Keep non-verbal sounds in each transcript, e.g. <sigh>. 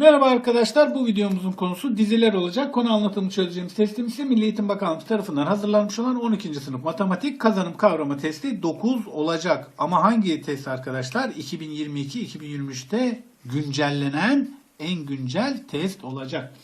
Merhaba arkadaşlar. Bu videomuzun konusu diziler olacak. Konu anlatımını çözeceğimiz testimiz ise Milli Eğitim Bakanlığı tarafından hazırlanmış olan 12. sınıf matematik kazanım kavrama testi 9 olacak. Ama hangi test arkadaşlar? 2022-2023'te güncellenen en güncel test olacak.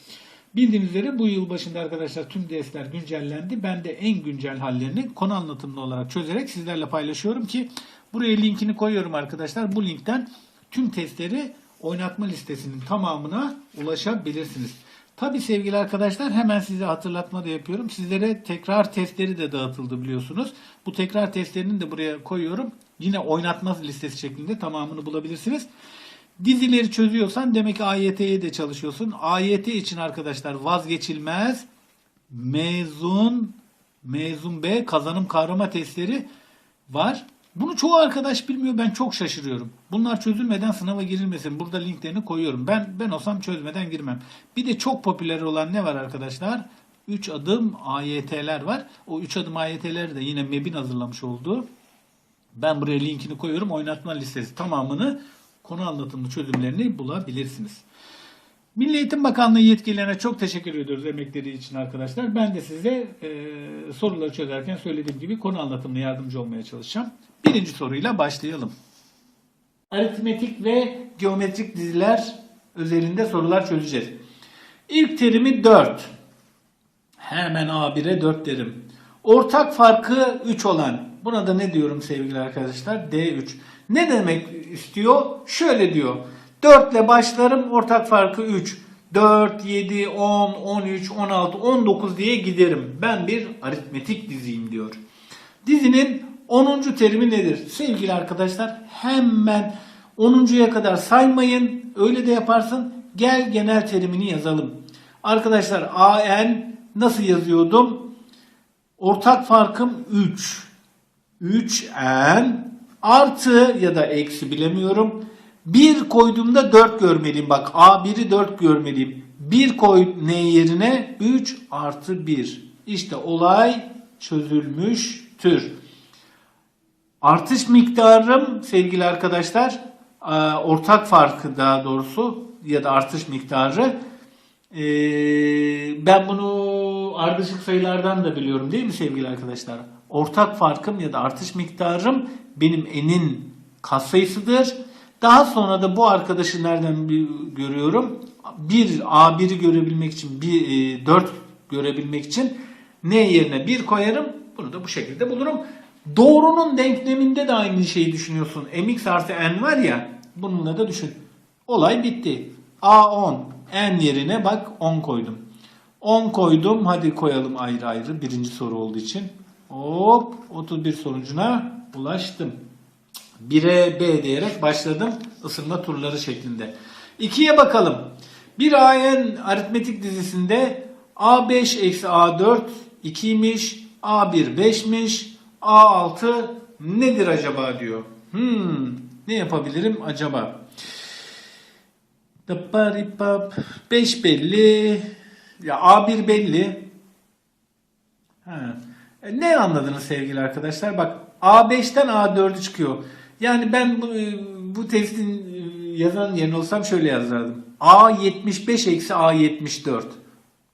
Bildiğiniz üzere bu yıl başında arkadaşlar tüm dersler güncellendi. Ben de en güncel hallerini konu anlatımlı olarak çözerek sizlerle paylaşıyorum ki buraya linkini koyuyorum arkadaşlar. Bu linkten tüm testleri oynatma listesinin tamamına ulaşabilirsiniz. Tabi sevgili arkadaşlar hemen size hatırlatma da yapıyorum. Sizlere tekrar testleri de dağıtıldı biliyorsunuz. Bu tekrar testlerini de buraya koyuyorum. Yine oynatma listesi şeklinde tamamını bulabilirsiniz. Dizileri çözüyorsan demek ki AYT'ye de çalışıyorsun. AYT için arkadaşlar vazgeçilmez mezun mezun B kazanım kavrama testleri var. Bunu çoğu arkadaş bilmiyor. Ben çok şaşırıyorum. Bunlar çözülmeden sınava girilmesin. Burada linklerini koyuyorum. Ben ben olsam çözmeden girmem. Bir de çok popüler olan ne var arkadaşlar? 3 adım AYT'ler var. O 3 adım AYT'leri de yine MEB'in hazırlamış olduğu. Ben buraya linkini koyuyorum. Oynatma listesi tamamını konu anlatımlı çözümlerini bulabilirsiniz. Milli Eğitim Bakanlığı yetkililerine çok teşekkür ediyoruz emekleri için arkadaşlar. Ben de size e, soruları çözerken söylediğim gibi konu anlatımına yardımcı olmaya çalışacağım. Birinci soruyla başlayalım. Aritmetik ve geometrik diziler özelinde sorular çözeceğiz. İlk terimi 4. Hemen A1'e 4 derim. Ortak farkı 3 olan. Buna da ne diyorum sevgili arkadaşlar? D3. Ne demek istiyor? Şöyle diyor. 4 ile başlarım ortak farkı 3. 4, 7, 10, 13, 16, 19 diye giderim. Ben bir aritmetik diziyim diyor. Dizinin 10. terimi nedir? Sevgili arkadaşlar hemen 10.ya kadar saymayın. Öyle de yaparsın. Gel genel terimini yazalım. Arkadaşlar AN nasıl yazıyordum? Ortak farkım 3. 3n artı ya da eksi bilemiyorum. 1 koyduğumda 4 görmeliyim. Bak A1'i 4 görmeliyim. 1 koy ne yerine? 3 artı 1. İşte olay çözülmüştür. Artış miktarım sevgili arkadaşlar e, ortak farkı daha doğrusu ya da artış miktarı e, ben bunu ardışık sayılardan da biliyorum değil mi sevgili arkadaşlar? Ortak farkım ya da artış miktarım benim n'in katsayısıdır. Daha sonra da bu arkadaşı nereden bir görüyorum? 1 A1'i görebilmek için bir, e, 4 görebilmek için n yerine 1 koyarım. Bunu da bu şekilde bulurum. Doğrunun denkleminde de aynı şeyi düşünüyorsun. mx artı n var ya bununla da düşün. Olay bitti. A10 n yerine bak 10 koydum. 10 koydum. Hadi koyalım ayrı ayrı. Birinci soru olduğu için. Hop 31 sonucuna ulaştım. 1'e B diyerek başladım ısınma turları şeklinde. 2'ye bakalım. Bir AN aritmetik dizisinde A5 eksi A4 2'ymiş. A1 5'miş. A6 nedir acaba diyor. Hmm, ne yapabilirim acaba? 5 belli. Ya A1 belli. Ha. E, Ne anladınız sevgili arkadaşlar? Bak A5'ten A4'ü çıkıyor. Yani ben bu, bu testin e, yazan yerine olsam şöyle yazardım. A75 eksi A74.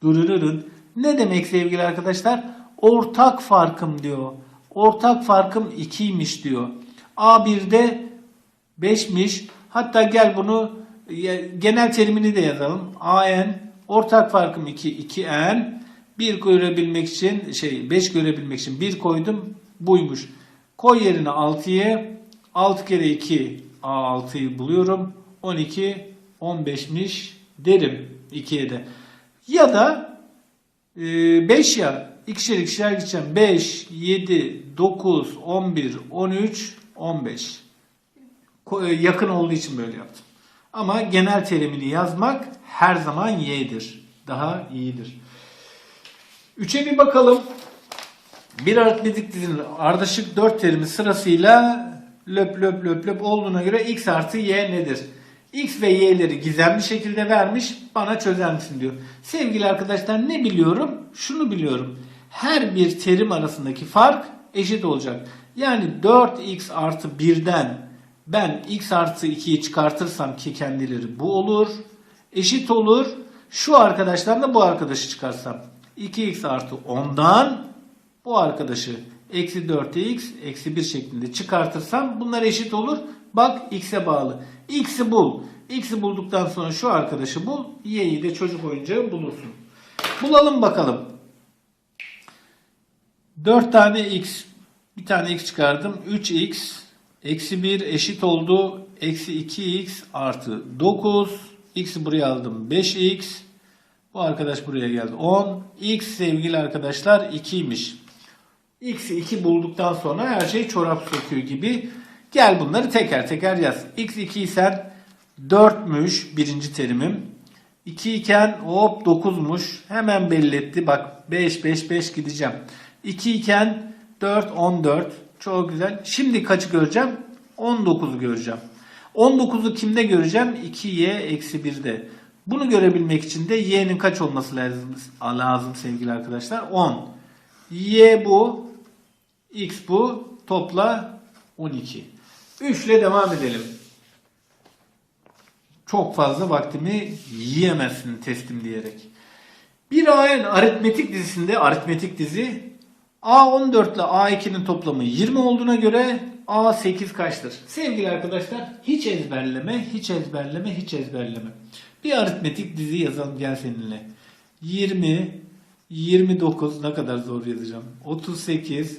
Durururun. Ne demek sevgili arkadaşlar? Ortak farkım diyor. Ortak farkım 2'ymiş diyor. A1'de 5'miş. Hatta gel bunu e, genel terimini de yazalım. AN ortak farkım 2 2N 1 görebilmek için şey 5 görebilmek için 1 koydum. Buymuş. Koy yerine 6'ya 6 kere 2 A6'yı buluyorum. 12 15'miş derim 2'ye de. Ya da 5 ya ikişer ikişer gideceğim. 5, 7, 9, 11, 13, 15. Ko- e, Yakın olduğu için böyle yaptım. Ama genel terimini yazmak her zaman y'dir. Daha iyidir. 3'e bir bakalım. Bir aritmetik dizinin ardışık 4 terimi sırasıyla löp löp löp löp olduğuna göre x artı y nedir? X ve y'leri gizemli şekilde vermiş bana çözer misin diyor. Sevgili arkadaşlar ne biliyorum? Şunu biliyorum. Her bir terim arasındaki fark eşit olacak. Yani 4x artı 1'den ben x artı 2'yi çıkartırsam ki kendileri bu olur. eşit olur. Şu arkadaştan da bu arkadaşı çıkarsam. 2x artı 10'dan bu arkadaşı eksi 4x eksi 1 şeklinde çıkartırsam bunlar eşit olur. Bak x'e bağlı. x'i bul. x'i bulduktan sonra şu arkadaşı bul. y'yi de çocuk oyuncağı bulursun. Bulalım bakalım. 4 tane x bir tane x çıkardım. 3x eksi 1 eşit oldu. Eksi 2x artı 9. x'i buraya aldım. 5x. Bu arkadaş buraya geldi. 10. x sevgili arkadaşlar 2'ymiş. X'i 2 bulduktan sonra her şey çorap söküyor gibi. Gel bunları teker teker yaz. x 2 isen 4'müş birinci terimim. 2 iken hop 9'muş. Hemen belli etti. Bak 5 5 5 gideceğim. 2 iken 4 14. Çok güzel. Şimdi kaçı göreceğim? 19'u göreceğim. 19'u kimde göreceğim? 2y eksi 1'de. Bunu görebilmek için de y'nin kaç olması lazım, lazım sevgili arkadaşlar? 10. y bu. X bu. Topla 12. 3 ile devam edelim. Çok fazla vaktimi yiyemezsin testim diyerek. Bir A'nın aritmetik dizisinde aritmetik dizi A14 ile A2'nin toplamı 20 olduğuna göre A8 kaçtır? Sevgili arkadaşlar hiç ezberleme, hiç ezberleme, hiç ezberleme. Bir aritmetik dizi yazalım gel seninle. 20, 29 ne kadar zor yazacağım. 38,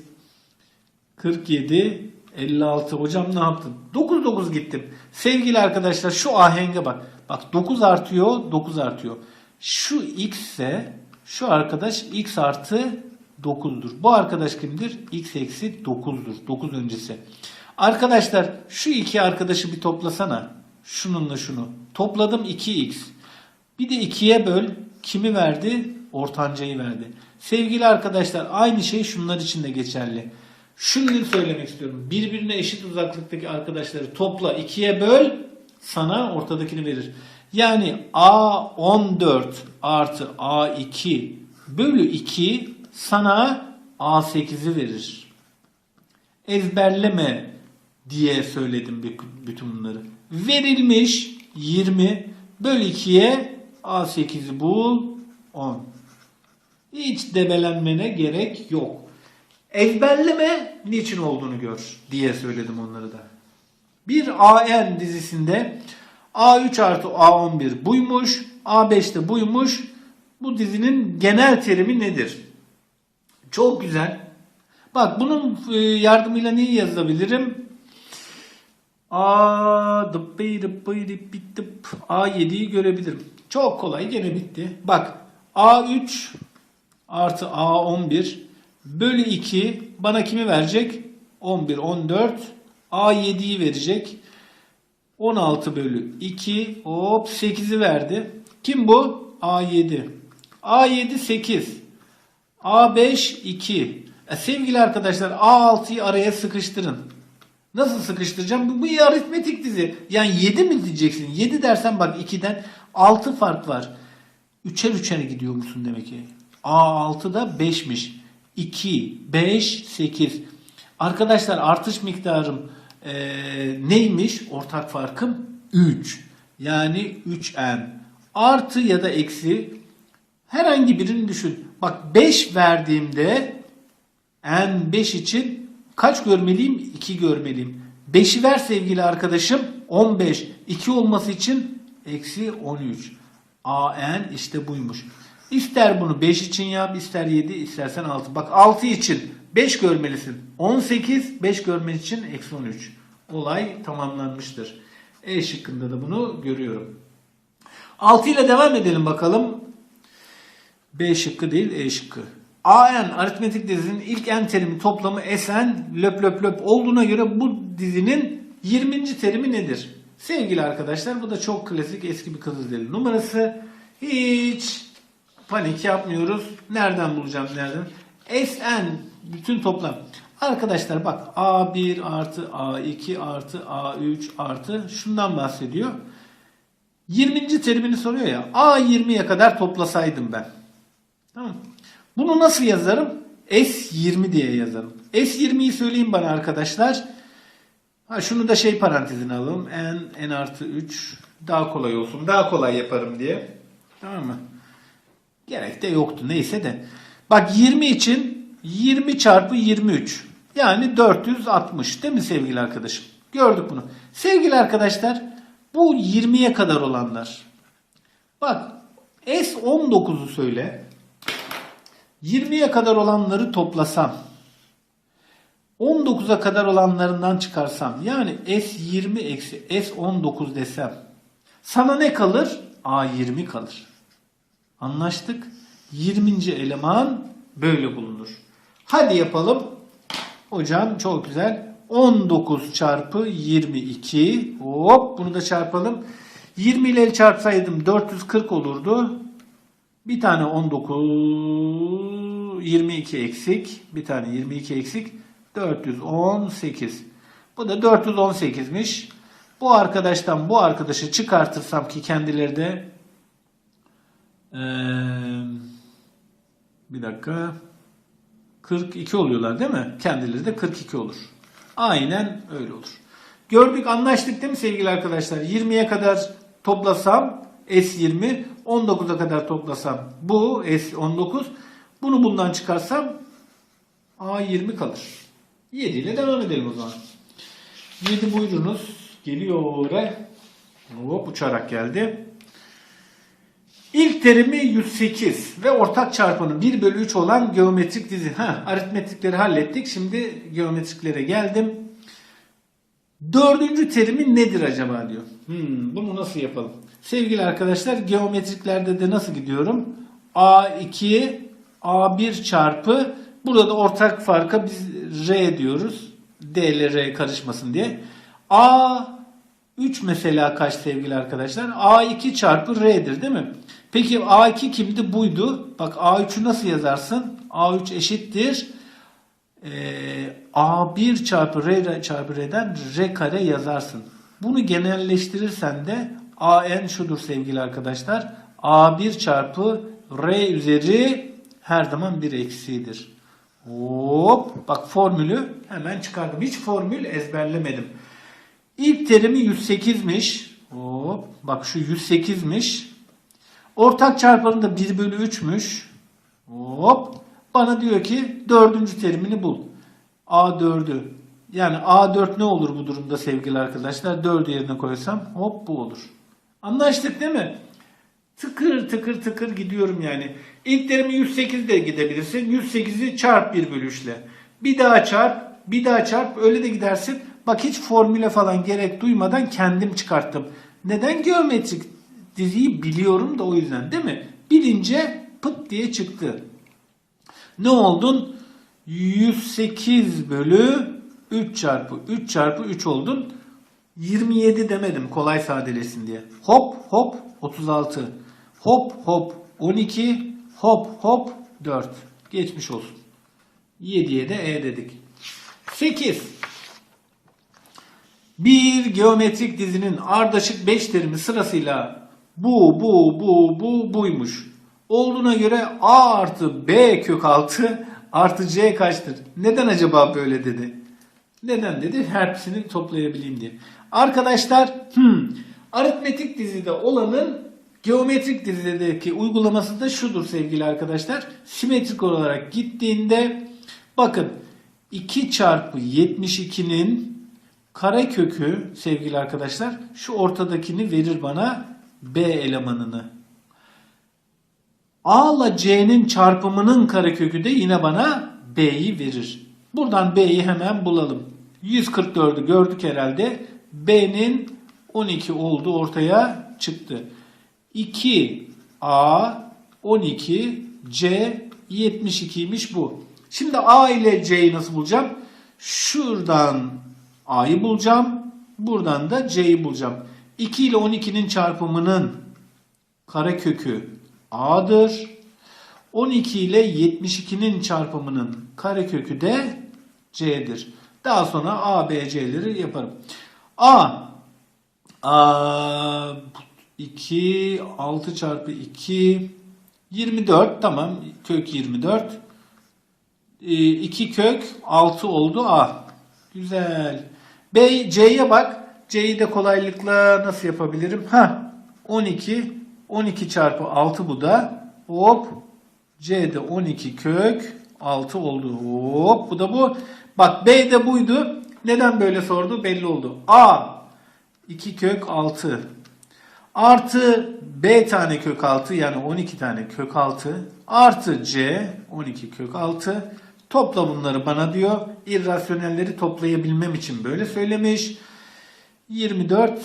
47, 56. Hocam ne yaptın? 9 9 gittim. Sevgili arkadaşlar şu ahenge bak. Bak 9 artıyor, 9 artıyor. Şu x ise şu arkadaş x artı 9'dur. Bu arkadaş kimdir? x eksi 9'dur. 9 öncesi. Arkadaşlar şu iki arkadaşı bir toplasana. Şununla şunu. Topladım 2x. Bir de 2'ye böl. Kimi verdi? Ortancayı verdi. Sevgili arkadaşlar aynı şey şunlar için de geçerli. Şunu söylemek istiyorum. Birbirine eşit uzaklıktaki arkadaşları topla 2'ye böl sana ortadakini verir. Yani A14 artı A2 bölü 2 sana A8'i verir. Ezberleme diye söyledim bütün bunları. Verilmiş 20 böl 2'ye A8'i bul 10. Hiç debelenmene gerek yok. Ezberleme niçin olduğunu gör diye söyledim onları da. Bir AN dizisinde A3 artı A11 buymuş. A5 de buymuş. Bu dizinin genel terimi nedir? Çok güzel. Bak bunun e, yardımıyla neyi yazabilirim? A dıppı dıppı dıppı dıp A7'yi görebilirim. Çok kolay gene bitti. Bak A3 artı A11 bölü 2 bana kimi verecek? 11, 14. A7'yi verecek. 16 bölü 2 hop 8'i verdi. Kim bu? A7. A7 8. A5 2. E, sevgili arkadaşlar A6'yı araya sıkıştırın. Nasıl sıkıştıracağım? Bu, bu bir aritmetik dizi. Yani 7 mi diyeceksin? 7 dersen bak 2'den 6 fark var. Üçer üçere gidiyor musun demek ki. A6 da 5'miş. 2, 5, 8. Arkadaşlar artış miktarım e, neymiş? Ortak farkım 3. Yani 3n. Artı ya da eksi herhangi birini düşün. Bak 5 verdiğimde n5 için kaç görmeliyim? 2 görmeliyim. 5'i ver sevgili arkadaşım. 15. 2 olması için eksi 13. an işte buymuş. İster bunu 5 için yap, ister 7, istersen 6. Bak 6 için 5 görmelisin. 18, 5 görmen için eksi 13. Olay tamamlanmıştır. E şıkkında da bunu görüyorum. 6 ile devam edelim bakalım. B şıkkı değil E şıkkı. AN aritmetik dizinin ilk n terimi toplamı Sn löp löp löp olduğuna göre bu dizinin 20. terimi nedir? Sevgili arkadaşlar bu da çok klasik eski bir Kızılderili numarası. Hiç panik yapmıyoruz. Nereden bulacağım nereden? Sn bütün toplam. Arkadaşlar bak A1 artı A2 artı A3 artı şundan bahsediyor. 20. terimini soruyor ya. A20'ye kadar toplasaydım ben. Tamam. Bunu nasıl yazarım? S20 diye yazarım. S20'yi söyleyin bana arkadaşlar. Ha şunu da şey parantezine alalım. n, n artı 3 daha kolay olsun. Daha kolay yaparım diye. Tamam mı? Gerek de yoktu neyse de. Bak 20 için 20 çarpı 23. Yani 460 değil mi sevgili arkadaşım? Gördük bunu. Sevgili arkadaşlar bu 20'ye kadar olanlar. Bak S19'u söyle. 20'ye kadar olanları toplasam. 19'a kadar olanlarından çıkarsam. Yani S20 eksi S19 desem. Sana ne kalır? A20 kalır. Anlaştık. 20. eleman böyle bulunur. Hadi yapalım. Hocam çok güzel. 19 çarpı 22. Hop bunu da çarpalım. 20 ile çarpsaydım 440 olurdu. Bir tane 19 22 eksik. Bir tane 22 eksik. 418. Bu da 418'miş. Bu arkadaştan bu arkadaşı çıkartırsam ki kendileri de bir dakika 42 oluyorlar değil mi? Kendileri de 42 olur. Aynen öyle olur. Gördük anlaştık değil mi sevgili arkadaşlar? 20'ye kadar toplasam S20, 19'a kadar toplasam bu S19. Bunu bundan çıkarsam A20 kalır. 7 ile devam edelim o zaman. 7 buyurunuz. Geliyor. Hop uçarak geldi. İlk terimi 108 ve ortak çarpanı 1 bölü 3 olan geometrik dizi. Ha, aritmetikleri hallettik. Şimdi geometriklere geldim. Dördüncü terimi nedir acaba diyor. Hmm, bunu nasıl yapalım? Sevgili arkadaşlar geometriklerde de nasıl gidiyorum? A2 A1 çarpı burada da ortak farka biz R diyoruz. D ile R karışmasın diye. A 3 mesela kaç sevgili arkadaşlar? A2 çarpı R'dir değil mi? Peki A2 kimdi? Buydu. Bak A3'ü nasıl yazarsın? A3 eşittir. Ee, A1 çarpı R çarpı R'den R kare yazarsın. Bunu genelleştirirsen de AN şudur sevgili arkadaşlar. A1 çarpı R üzeri her zaman bir eksiğidir. Hop. Bak formülü hemen çıkardım. Hiç formül ezberlemedim. İlk terimi 108'miş. Hop. Bak şu 108'miş. Ortak çarpanı da 1 bölü 3'müş. Hop. Bana diyor ki dördüncü terimini bul. A4'ü. Yani A4 ne olur bu durumda sevgili arkadaşlar? 4'ü yerine koysam hop bu olur. Anlaştık değil mi? Tıkır tıkır tıkır gidiyorum yani. İlk terimi 108 de gidebilirsin. 108'i çarp 1 bölü 3'le. Bir daha çarp, bir daha çarp öyle de gidersin. Bak hiç formüle falan gerek duymadan kendim çıkarttım. Neden geometrik diziyi biliyorum da o yüzden değil mi? Bilince pıt diye çıktı. Ne oldun? 108 bölü 3 çarpı 3 çarpı 3 oldun. 27 demedim kolay sadeleşsin diye. Hop hop 36. Hop hop 12. Hop hop 4. Geçmiş olsun. 7'ye de E dedik. 8. Bir geometrik dizinin ardışık 5 terimi sırasıyla bu, bu, bu, bu, buymuş. Olduğuna göre A artı B kök 6 <laughs> artı C kaçtır? Neden acaba böyle dedi? Neden dedi? Hepsini toplayabileyim diye. Arkadaşlar hmm, aritmetik dizide olanın geometrik dizideki uygulaması da şudur sevgili arkadaşlar. Simetrik olarak gittiğinde bakın 2 çarpı 72'nin karekökü sevgili arkadaşlar şu ortadakini verir bana B elemanını. A ile C'nin çarpımının karekökü de yine bana B'yi verir. Buradan B'yi hemen bulalım. 144'ü gördük herhalde. B'nin 12 olduğu ortaya çıktı. 2A 12 C 72'ymiş bu. Şimdi A ile C'yi nasıl bulacağım? Şuradan A'yı bulacağım. Buradan da C'yi bulacağım. 2 ile 12'nin çarpımının karekökü A'dır. 12 ile 72'nin çarpımının karekökü de C'dir. Daha sonra A, B, C'leri yaparım. A A 2 6 çarpı 2 24 tamam kök 24 2 kök 6 oldu A. Güzel. B, C'ye bak. C'yi de kolaylıkla nasıl yapabilirim? Ha, 12, 12 çarpı 6 bu da. Hop, C'de 12 kök 6 oldu. Hop, bu da bu. Bak B de buydu. Neden böyle sordu? Belli oldu. A, 2 kök 6. Artı B tane kök 6 yani 12 tane kök 6 artı C 12 kök 6 topla bunları bana diyor. İrrasyonelleri toplayabilmem için böyle söylemiş. 24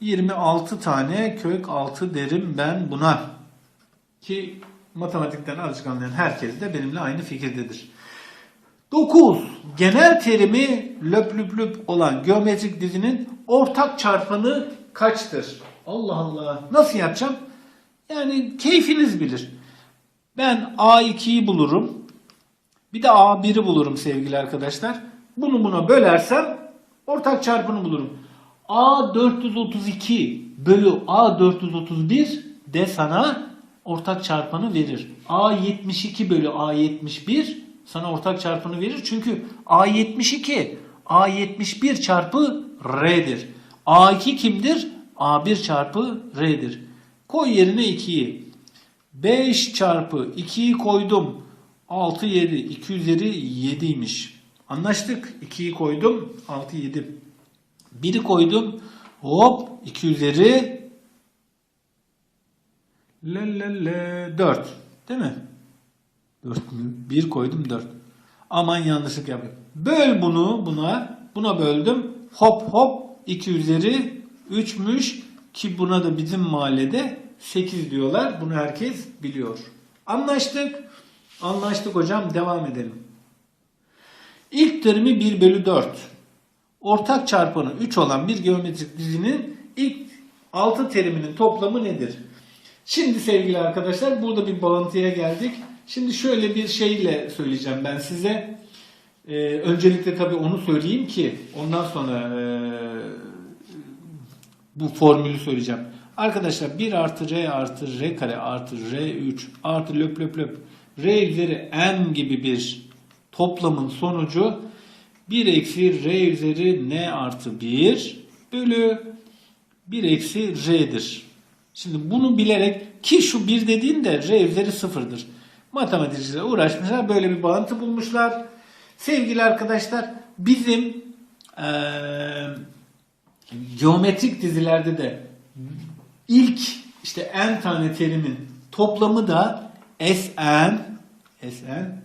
26 tane kök 6 derim ben buna. Ki matematikten azıcık anlayan herkes de benimle aynı fikirdedir. 9. Genel terimi löp lüp lüp olan geometrik dizinin ortak çarpanı kaçtır? Allah Allah. Nasıl yapacağım? Yani keyfiniz bilir. Ben A2'yi bulurum. Bir de A1'i bulurum sevgili arkadaşlar. Bunu buna bölersem ortak çarpını bulurum. A432 bölü A431 de sana ortak çarpanı verir. A72 bölü A71 sana ortak çarpanı verir. Çünkü A72 A71 çarpı R'dir. A2 kimdir? A1 çarpı R'dir. Koy yerine 2'yi. 5 çarpı 2'yi koydum. 6 7. 2 üzeri 7'ymiş. Anlaştık. 2'yi koydum. 6 7. 1'i koydum. Hop 2 üzeri le le le 4. Değil mi? 4 mü? 1 koydum 4. Aman yanlışlık yapayım. Böl bunu buna. Buna böldüm. Hop hop 2 üzeri 3'müş ki buna da bizim mahallede 8 diyorlar. Bunu herkes biliyor. Anlaştık. Anlaştık hocam. Devam edelim. İlk terimi 1 bölü 4. Ortak çarpanı 3 olan bir geometrik dizinin ilk 6 teriminin toplamı nedir? Şimdi sevgili arkadaşlar burada bir bağıntıya geldik. Şimdi şöyle bir şeyle söyleyeceğim ben size. Ee, öncelikle tabii onu söyleyeyim ki ondan sonra e, bu formülü söyleyeceğim. Arkadaşlar 1 artı r artı r kare artı r3 artı löp löp löp r üzeri n gibi bir toplamın sonucu 1 eksi r üzeri n artı 1 bölü 1 eksi r'dir. Şimdi bunu bilerek ki şu 1 dediğin de r üzeri sıfırdır. Matematikçiler uğraşmışlar böyle bir bağıntı bulmuşlar. Sevgili arkadaşlar bizim eee geometrik dizilerde de ilk işte n tane terimin toplamı da Sn Sn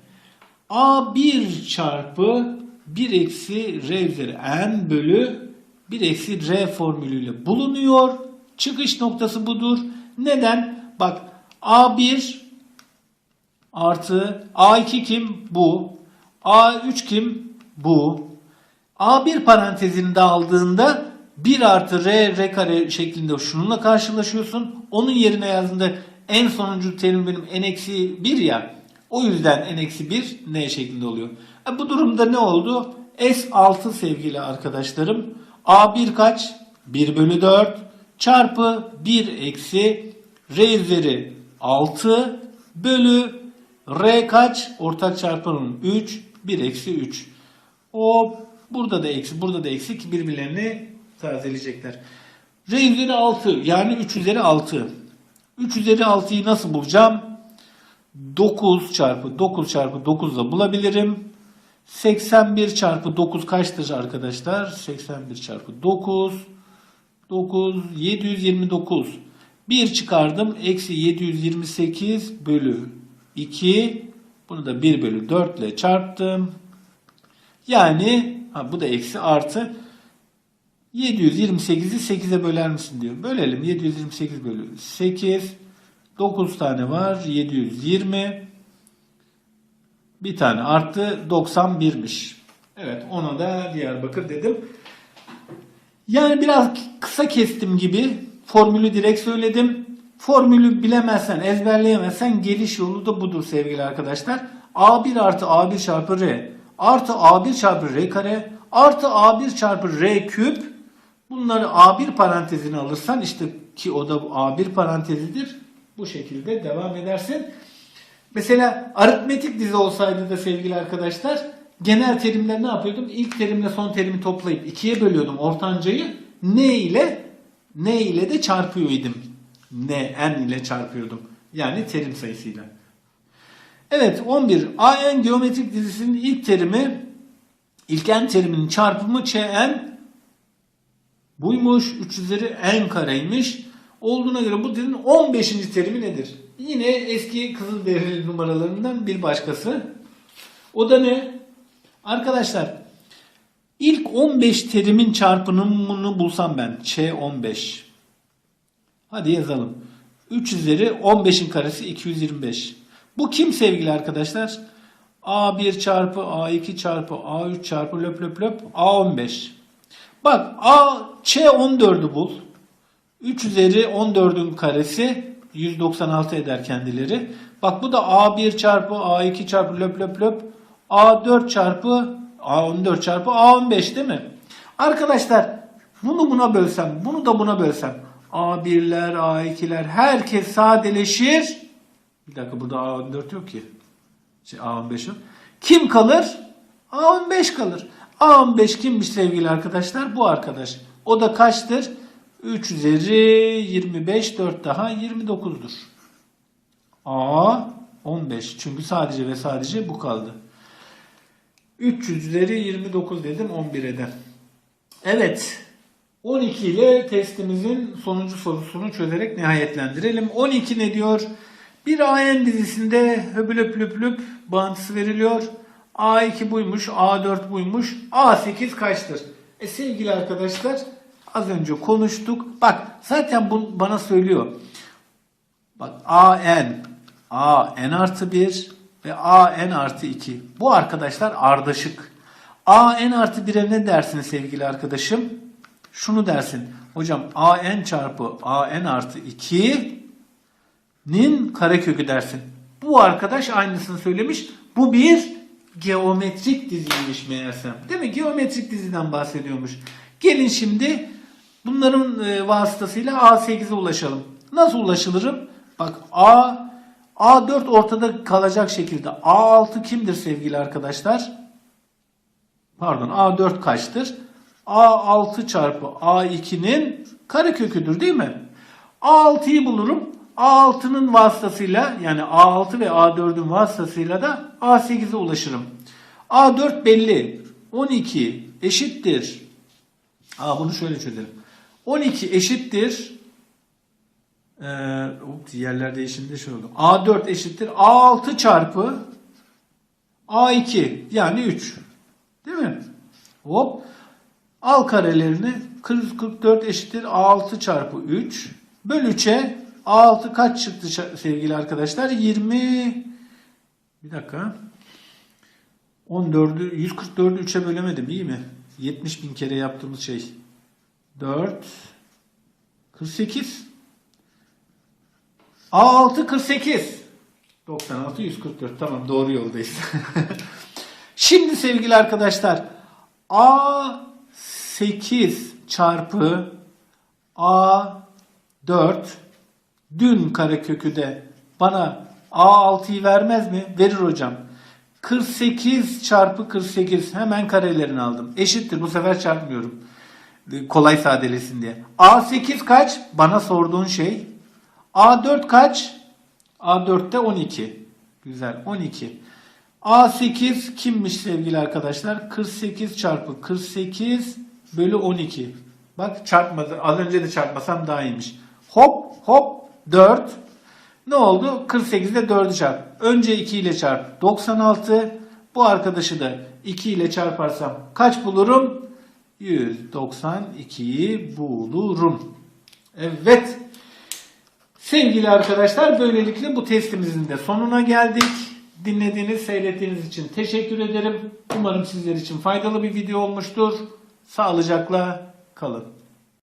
A1 çarpı 1 eksi R üzeri n bölü 1 eksi R formülüyle bulunuyor. Çıkış noktası budur. Neden? Bak A1 artı A2 kim? Bu. A3 kim? Bu. A1 parantezinde aldığında 1 artı R, R kare şeklinde şununla karşılaşıyorsun. Onun yerine yazdığında en sonuncu terim benim n eksi 1 ya. O yüzden n eksi 1 n şeklinde oluyor. E bu durumda ne oldu? S6 sevgili arkadaşlarım. A1 kaç? 1 bölü 4 çarpı 1 eksi R üzeri 6 bölü R kaç? Ortak çarpanın 3. 1 eksi 3. O burada da eksi, burada da eksi ki birbirlerini tazeleyecekler. R üzeri 6 yani 3 üzeri 6. 3 üzeri 6'yı nasıl bulacağım? 9 çarpı 9 çarpı 9 ile bulabilirim. 81 çarpı 9 kaçtır arkadaşlar? 81 çarpı 9 9 729 1 çıkardım. Eksi 728 bölü 2 bunu da 1 bölü 4 ile çarptım. Yani ha, bu da eksi artı 728'i 8'e böler misin diyor. Bölelim. 728 bölü 8. 9 tane var. 720. Bir tane arttı. 91'miş. Evet ona da Diyarbakır dedim. Yani biraz kısa kestim gibi formülü direkt söyledim. Formülü bilemezsen, ezberleyemezsen geliş yolu da budur sevgili arkadaşlar. A1 artı A1 çarpı R artı A1 çarpı R kare artı A1 çarpı R küp bunları A1 parantezine alırsan işte ki o da A1 parantezidir. Bu şekilde devam edersin. Mesela aritmetik dizi olsaydı da sevgili arkadaşlar genel terimler ne yapıyordum? İlk terimle son terimi toplayıp ikiye bölüyordum ortancayı. Ne ile ne ile de çarpıyor idim. Ne, n ile çarpıyordum. Yani terim sayısıyla. Evet 11. AN geometrik dizisinin ilk terimi ilk n teriminin çarpımı Çn buymuş. 3 üzeri n kareymiş. Olduğuna göre bu dizinin 15. terimi nedir? Yine eski Kızılderili numaralarından bir başkası. O da ne? Arkadaşlar ilk 15 terimin çarpımını bulsam ben. Ç 15. Hadi yazalım. 3 üzeri 15'in karesi 225. Bu kim sevgili arkadaşlar? A1 çarpı A2 çarpı A3 çarpı löp löp löp A15. Bak A Ç 14'ü bul. 3 üzeri 14'ün karesi 196 eder kendileri. Bak bu da A1 çarpı A2 çarpı löp löp löp A4 çarpı A14 çarpı A15 değil mi? Arkadaşlar bunu buna bölsem, bunu da buna bölsem A1'ler, A2'ler herkes sadeleşir. Bir dakika burada A14 yok ki. Şey, A15 yok. Kim kalır? A15 kalır. A15 kimmiş sevgili arkadaşlar? Bu arkadaş. O da kaçtır? 3 üzeri 25, 4 daha 29'dur. A 15. Çünkü sadece ve sadece bu kaldı. 300 üzeri 29 dedim 11 eder. Evet. 12 ile testimizin sonuncu sorusunu çözerek nihayetlendirelim. 12 ne diyor? Bir AN dizisinde höbülöp lüp lüp bağıntısı veriliyor. A2 buymuş, A4 buymuş, A8 kaçtır? E sevgili arkadaşlar az önce konuştuk. Bak zaten bu bana söylüyor. Bak AN, AN artı 1 ve AN artı 2. Bu arkadaşlar ardışık. AN artı 1'e ne dersin sevgili arkadaşım? Şunu dersin. Hocam AN çarpı AN artı 2'nin karekökü dersin. Bu arkadaş aynısını söylemiş. Bu bir geometrik diziymiş meğersem. Değil mi? Geometrik diziden bahsediyormuş. Gelin şimdi bunların e, vasıtasıyla A8'e ulaşalım. Nasıl ulaşılırım? Bak A A4 ortada kalacak şekilde. A6 kimdir sevgili arkadaşlar? Pardon A4 kaçtır? A6 çarpı A2'nin kareköküdür değil mi? A6'yı bulurum. A6'nın vasıtasıyla yani A6 ve A4'ün vasıtasıyla da A8'e ulaşırım. A4 belli. 12 eşittir. Aa, bunu şöyle çözelim. 12 eşittir. Ee, ups, yerler değişince şey oldu. A4 eşittir. A6 çarpı A2 yani 3. Değil mi? Hop. Al karelerini 44 eşittir A6 çarpı 3. Böl 3'e A6 kaç çıktı sevgili arkadaşlar? 20 bir dakika. 14'ü 144'ü 3'e bölemedim iyi mi? 70 bin kere yaptığımız şey. 4 48 A6 48 96 144 tamam doğru yoldayız. <laughs> Şimdi sevgili arkadaşlar A8 çarpı A4 dün karekökü de bana A6'yı vermez mi? Verir hocam. 48 çarpı 48 hemen karelerini aldım. Eşittir bu sefer çarpmıyorum. Kolay sadelesin diye. A8 kaç? Bana sorduğun şey. A4 kaç? A4'te 12. Güzel 12. A8 kimmiş sevgili arkadaşlar? 48 çarpı 48 bölü 12. Bak çarpmadı. Az önce de çarpmasam daha iyiymiş. Hop hop 4. Ne oldu? 48'de 4'ü çarp. Önce 2 ile çarp. 96. Bu arkadaşı da 2 ile çarparsam kaç bulurum? 192'yi bulurum. Evet. Sevgili arkadaşlar böylelikle bu testimizin de sonuna geldik. Dinlediğiniz, seyrettiğiniz için teşekkür ederim. Umarım sizler için faydalı bir video olmuştur. Sağlıcakla kalın.